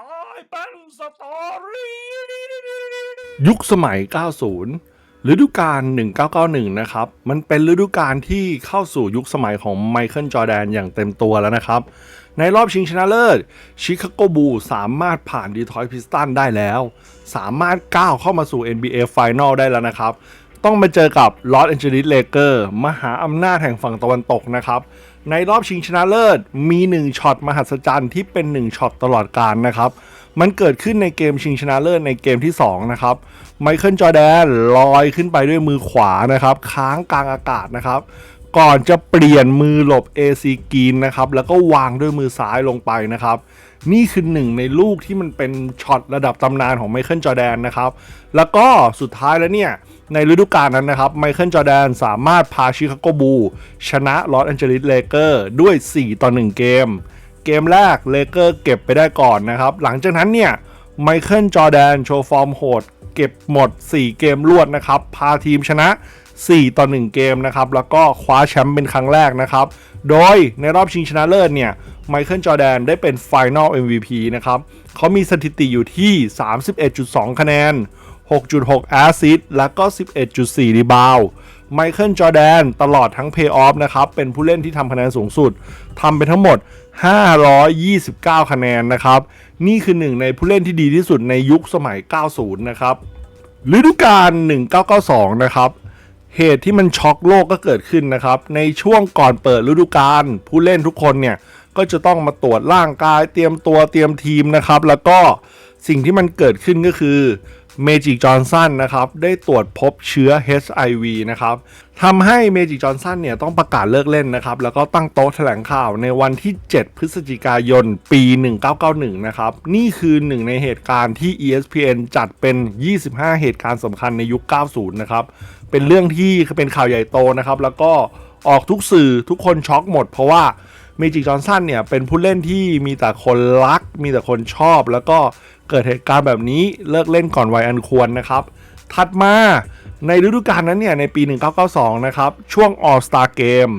ตายเป็นสตอรี่ยุคสมัย 90 ฤดูกาล 1991 นะครับ มันเป็นฤดูกาลที่เข้าสู่ยุคสมัยของไมเคิลจอร์แดนอย่างเต็มตัวแล้วนะครับ ในรอบชิงชนะเลิศ ชิคาโกบูสามารถผ่านดีทรอยต์พิสตันได้แล้ว สามารถก้าวเข้ามาสู่ NBA Final ได้แล้วนะครับ ต้องมาเจอกับลอสแอนเจลิสเลเกอร์มหาอำนาจแห่งฝั่งตะวันตกนะครับ ในรอบชิงชนะเลิศมี1ช็อตมหัศจรรย์ที่เป็น1ช็อตตลอดการนะครับ มันเกิดขึ้นในเกมชิงชนะเลิศในเกมที่ 2 นะครับไมเคิลจอแดนลอยขึ้นไปด้วยมือขวานะครับ ค้างกลางอากาศนะครับ ก่อนจะเปลี่ยนมือหลบ AC กีนนะครับแล้วก็วางด้วยมือซ้ายลงไปนะครับนี่คือหนึ่งในลูกที่มันเป็นช็อตระดับตำนานของไมเคิลจอแดนนะครับแล้วก็สุดท้ายแล้วเนี่ยในฤดูกาลนั้นนะครับไมเคิลจอแดนสามารถพาชิคาโกบูชนะลอสแอนเจลิสเลเกอร์ด้วย 4 ต่อ 1 เกม เกมแรกเลเกอร์เก็บไปได้ก่อนนะครับหลังจากนั้นเนี่ยไมเคิลจอแดนโชว์ฟอร์มโหดเก็บหมด 4 เกมรวดนะครับ พาทีมชนะ 4 ต่อ 1 เกมนะครับ แล้วก็คว้าแชมป์เป็นครั้งแรกนะครับ โดยในรอบชิงชนะเลิศเนี่ยไมเคิลจอแดนได้เป็น Final MVP นะครับเขามีสถิติอยู่ที่ 31.2 คะแนน 6.6 แอสซิสต์แล้วก็ 11.4 รีบาวไมเคิลจอแดนตลอดทั้งเพย์ออฟนะครับ เป็นผู้เล่นที่ทำคะแนนสูงสุดทำไปทั้งหมด 529 คะแนนนะครับ นี่คือหนึ่งในผู้เล่นที่ดีที่สุดในยุคสมัย 90 นะครับฤดูกาล1992 นะครับ เหตุที่มันช็อกโลกก็เกิดขึ้นนะครับ ในช่วงก่อนเปิดฤดูกาลผู้เล่นทุกคนเนี่ย ก็จะต้องมาตรวจร่างกายเตรียมตัวเตรียมทีมนะครับ แล้วก็สิ่งที่มันเกิดขึ้นก็คือเมจิกจอห์นสันนะครับ ได้ตรวจพบเชื้อ HIV นะครับทำให้เมจิกจอห์นสันเนี่ยต้องประกาศเลิกเล่นนะครับ แล้วก็ตั้งโต๊ะแถลงข่าวในวันที่ 7 พฤศจิกายน ปี 1991 นะครับ นี่คือหนึ่งในเหตุการณ์ที่ ESPN จัดเป็น 25 เหตุการณ์สำคัญในยุค 90 นะครับ เป็นเรื่องที่เป็นข่าวใหญ่โตนะครับ แล้วก็ออกทุกสื่อทุกคนช็อกหมด เพราะว่า เมจิกจอห์นสันเนี่ยเป็นผู้เล่นที่มีแต่คนรัก มีแต่คนชอบ แล้วก็เกิดเหตุการณ์แบบนี้เลิกเล่นก่อนวัยอันควรนะครับ ถัดมาในฤดูกาลนั้นเนี่ยในปี 1992 นะครับ ช่วง All Star Game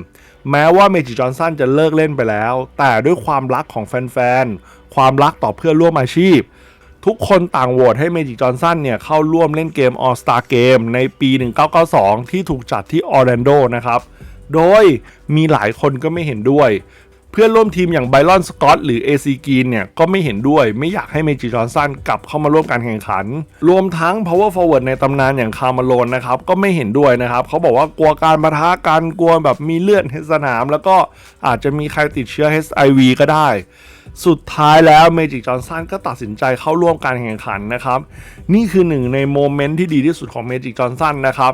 แม้ว่าเมจิจอห์นสันจะเลิกเล่นไปแล้ว แต่ด้วยความรักของแฟนๆ ความรักต่อเพื่อนร่วมอาชีพ ทุกคนต่างโหวตให้เมจิกจอห์นสันเนี่ยเข้าร่วมเล่นเกม All Star Game ในปี 1992 ที่ถูกจัดที่ออร์แลนโดนะครับ โดยมีหลายคนก็ไม่เห็นด้วย เพื่อนร่วมทีมอย่างไบรอนสกอตหรือ AC กีนเนี่ย ก็ไม่เห็นด้วยไม่อยากให้เมจิจอนสันกลับเข้ามาร่วมการแข่งขัน รวมทั้ง power forward ในตำนานอย่างคาร์มาโลนนะครับ ก็ไม่เห็นด้วยนะครับ เขาบอกว่ากลัวการประทะกันกลัวแบบมีเลือดในสนาม แล้วก็อาจจะมีใครติดเชื้อ HIV ก็ได้ สุดท้ายแล้วเมจิกจอห์นสันก็ตัดสินใจเข้าร่วมการแข่งขันนะครับ นี่คือหนึ่งในโมเมนต์ที่ดีที่สุดของเมจิกจอห์นสันนะครับ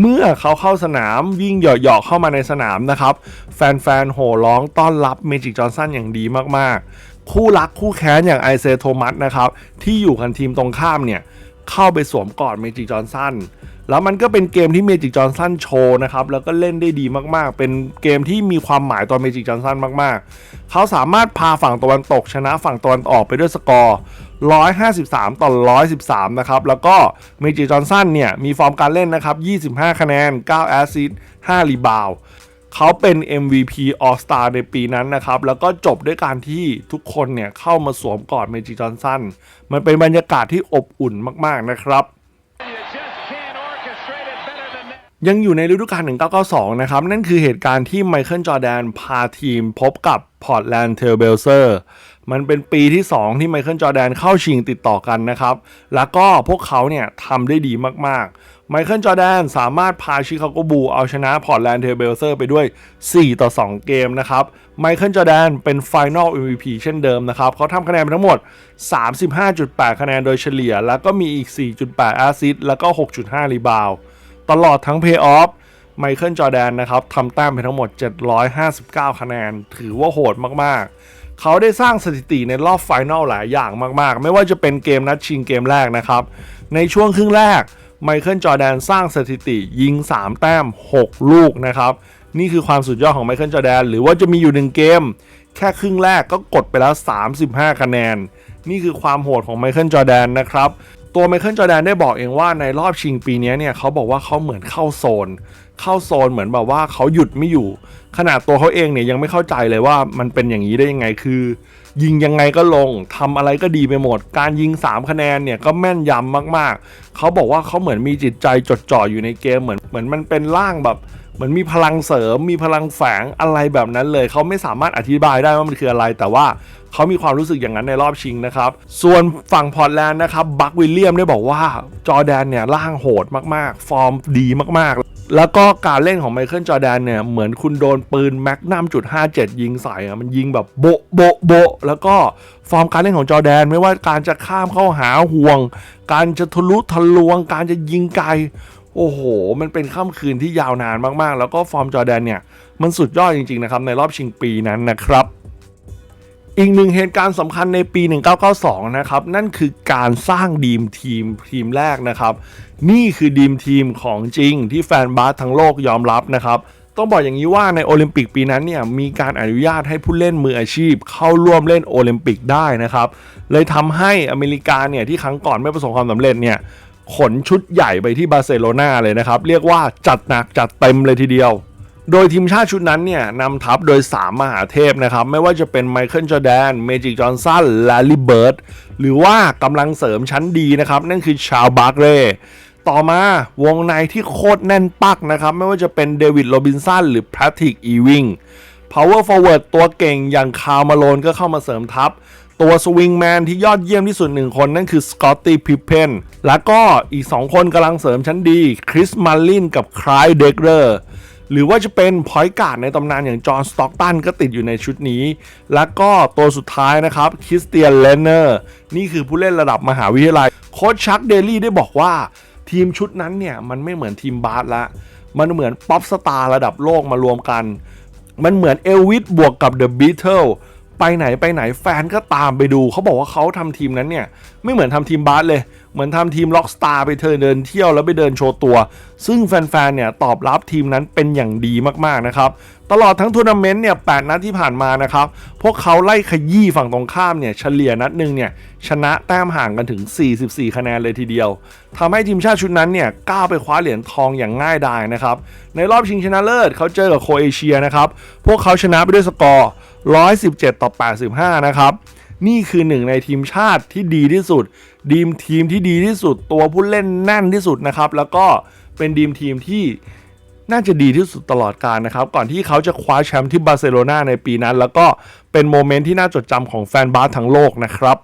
เมื่อเขาเข้าสนามวิ่งเหยาะๆเข้ามาในสนามนะครับ แฟนๆโห่ร้องต้อนรับเมจิกจอห์นสันอย่างดีมากๆ คู่รักคู่แค้นอย่างไอเซโทมัสนะครับ ที่อยู่กันทีมตรงข้ามเนี่ย เข้าไปสวมกอดเมจิกจอห์นสันแล้วมันก็เป็นเกมที่เมจิกจอห์นสันโชว์นะครับ แล้วก็เล่นได้ดีมากๆ เป็นเกมที่มีความหมายต่อเมจิกจอห์นสันมากๆ เขาสามารถพาฝั่งตะวันตกชนะฝั่งตะวันออกไปด้วยสกอร์ 153 ต่อ 113 นะครับ แล้วก็เมจิกจอห์นสันเนี่ย มีฟอร์มการเล่นนะครับ 25 คะแนน 9 แอสซิสต์5รีบาว เขาเป็น MVP All Star ในปีนั้นนะครับ แล้วก็จบด้วยการที่ทุกคนเนี่ยเข้ามาสวมกอดเมจิจอนสันมันเป็นบรรยากาศที่อบอุ่นมากๆนะครับยังอยู่ในฤดูกาล 1992 นะครับ นั่นคือเหตุการณ์ที่ไมเคิลจอแดนพาทีมพบกับพอร์ตแลนด์เทลเบลเซอร์มันเป็นปีที่ 2 ที่ไมเคิลจอแดนเข้าชิงติดต่อกันนะครับ แล้วก็พวกเขาเนี่ยทำได้ดีมากๆ ไมเคิลจอแดนสามารถพาชิคาโกบูเอาชนะพอร์ตแลนด์เทเบลเซอร์ไปด้วย 4 ต่อ 2 เกมนะครับ ไมเคิลจอแดนเป็น Final MVP เช่นเดิมนะครับ เขาทำคะแนนไปทั้งหมด 35.8 คะแนนโดยเฉลี่ย แล้วก็มีอีก 4.8 แอสซิสต์แล้วก็ 6.5 รีบาวตลอดทั้งเพย์ออฟไมเคิลจอแดนนะครับทำแต้มไปทั้งหมด 759 คะแนน ถือว่าโหดมากๆ เขาได้สร้างสถิติในรอบไฟนอลหลายอย่างมากๆ ไม่ว่าจะเป็นเกมนัดชิงเกมแรกนะครับ ในช่วงครึ่งแรก ไมเคิลจอแดนสร้างสถิติยิง 3 แต้ม 6 ลูกนะครับ นี่คือความสุดยอดของไมเคิลจอแดน หรือว่าจะมีอยู่หนึ่งเกม แค่ครึ่งแรกก็กดไปแล้ว 35 คะแนน นี่คือความโหดของไมเคิลจอแดนนะครับ ตัวไมเคิลจอแดนได้บอกเองว่าในรอบชิงปีนี้เนี่ยเขาบอกว่าเขาเหมือนเข้าโซน เข้าโซนเหมือนแบบว่าเขาหยุดไม่อยู่ ขนาดตัวเขาเองเนี่ยยังไม่เข้าใจเลยว่ามันเป็นอย่างนี้ได้ยังไงคือ ยิงยังไงก็ลงทำอะไรก็ดีไปหมด การยิง 3 คะแนนเนี่ยก็แม่นยำมากๆ เขาบอกว่าเขาเหมือนมีจิตใจจดจ่ออยู่ในเกมเหมือนเหมือนมันเป็นร่างแบบเหมือนมีพลังเสริม มีพลังแฝงอะไรแบบนั้นเลย เขาไม่สามารถอธิบายได้ว่ามันคืออะไร แต่ว่าเขามีความรู้สึกอย่างนั้นในรอบชิงนะครับ ส่วนฝั่งพอร์ตแลนด์นะครับ บัควิลเลียมได้บอกว่าจอแดนเนี่ยร่างโหดมากๆ ฟอร์มดีมากๆ แล้วก็การเล่นของไมเคิลจอแดนเนี่ย เหมือนคุณโดนปืนแมกนัมจุด57 ยิงใส่อะมันยิงแบบโบะโบะโบะแล้วก็ฟอร์มการเล่นของจอแดนไม่ว่าการจะข้ามเข้าหาห่วง การจะทะลุทะลวง การจะยิงไกล โอ้โห มันเป็นค่ำคืนที่ยาวนานมากๆ แล้วก็ฟอร์มจอแดนเนี่ย มันสุดยอดจริงๆนะครับ ในรอบชิงปีนั้นนะครับ อีกหนึ่งเหตุการณ์สำคัญในปี 1992 นะครับ นั่นคือการสร้างดีมทีมทีมแรกนะครับ นี่คือดีมทีมของจริงที่แฟนบาสทั้งโลกยอมรับนะครับ ต้องบอกอย่างนี้ว่าในโอลิมปิกปีนั้นเนี่ยมีการอนุญาตให้ผู้เล่นมืออาชีพ เข้าร่วมเล่นโอลิมปิกได้นะครับ เลยทำให้อเมริกาเนี่ยที่ครั้งก่อนไม่ประสบความสำเร็จเนี่ยขนชุดใหญ่ไปที่บาร์เซโลนาเลยนะครับ เรียกว่าจัดหนักจัดเต็มเลยทีเดียว โดยทีมชาติชุดนั้นเนี่ยนำทัพโดย 3 มหาเทพนะครับ ไม่ว่าจะเป็นไมเคิลจอแดน เมจิกจอห์นสันและลิเบิร์ตหรือว่ากำลังเสริมชั้นดีนะครับ นั่นคือชาวบาร์เรย์ต่อมาวงในที่โคตรแน่นปักนะครับ ไม่ว่าจะเป็นเดวิดโรบินสันหรือแพทริกอีวิง Power Forward ตัวเก่งอย่างคาร์มาโลนก็เข้ามาเสริมทัพ ตัวสวิงแมนที่ยอดเยี่ยมที่สุดหนึ่งคน นั่นคือสกอตตี้พิเพนแล้วก็อีก 2 คนกำลังเสริมชั้นดีคริสมาลินกับคลายเดกเรอร์ หรือว่าจะเป็นพอยการ์ดในตำนานอย่างจอห์นสต็อกตันก็ติดอยู่ในชุดนี้ แล้วก็ตัวสุดท้ายนะครับคริสเตียนเลนเนอร์นี่คือผู้เล่นระดับมหาวิทยาลัย โค้ชชักเดลี่ได้บอกว่า ทีมชุดนั้นเนี่ย มันไม่เหมือนทีมบาสละ มันเหมือนป๊อปสตาร์ระดับโลกมารวมกัน มันเหมือนเอลวิสบวกกับเดอะบีเทิลไปไหนไปไหนแฟนก็ตามไปดู เขาบอกว่าเขาทำทีมนั้นเนี่ย ไม่เหมือนทำทีมบาสเลย เหมือนทำทีมล็อกสตาร์ไปเธอเดินเที่ยวแล้วไปเดินโชว์ตัว ซึ่งแฟนๆเนี่ยตอบรับทีมนั้นเป็นอย่างดีมากๆนะครับตลอดทั้งทัวร์นาเมนต์เนี่ยแนัดที่ผ่านมานะครับ พวกเขาไล่ขยี้ฝั่งตรงข้ามเนี่ยเฉลี่ยนัดหนึ่งเนี่ยชนะแต้มห่างกันถึง 44 คะแนนเลยทีเดียวทำให้ทีมชาติชุดนั้นเนี่ยก้าวไปคว้าเหรียญทองอย่างง่ายดายนะครับ ในรอบชิงชนะเลิศเขาเจอกับโคเอเชียนะครับ พวกเขาชนะไปด้วยสกอร์ 117 ต่อ 85 นะครับ นี่คือหนึ่งในทีมชาติที่ดีที่สุด ดีมทีมที่ดีที่สุด ตัวผู้เล่นแน่นที่สุดนะครับ แล้วก็เป็นดีมทีมที่น่าจะดีที่สุดตลอดการนะครับ ก่อนที่เขาจะคว้าแชมป์ที่บาร์เซโลนาในปีนั้น แล้วก็เป็นโมเมนต์ที่น่าจดจำของแฟนบาสทั้งโลกนะครับ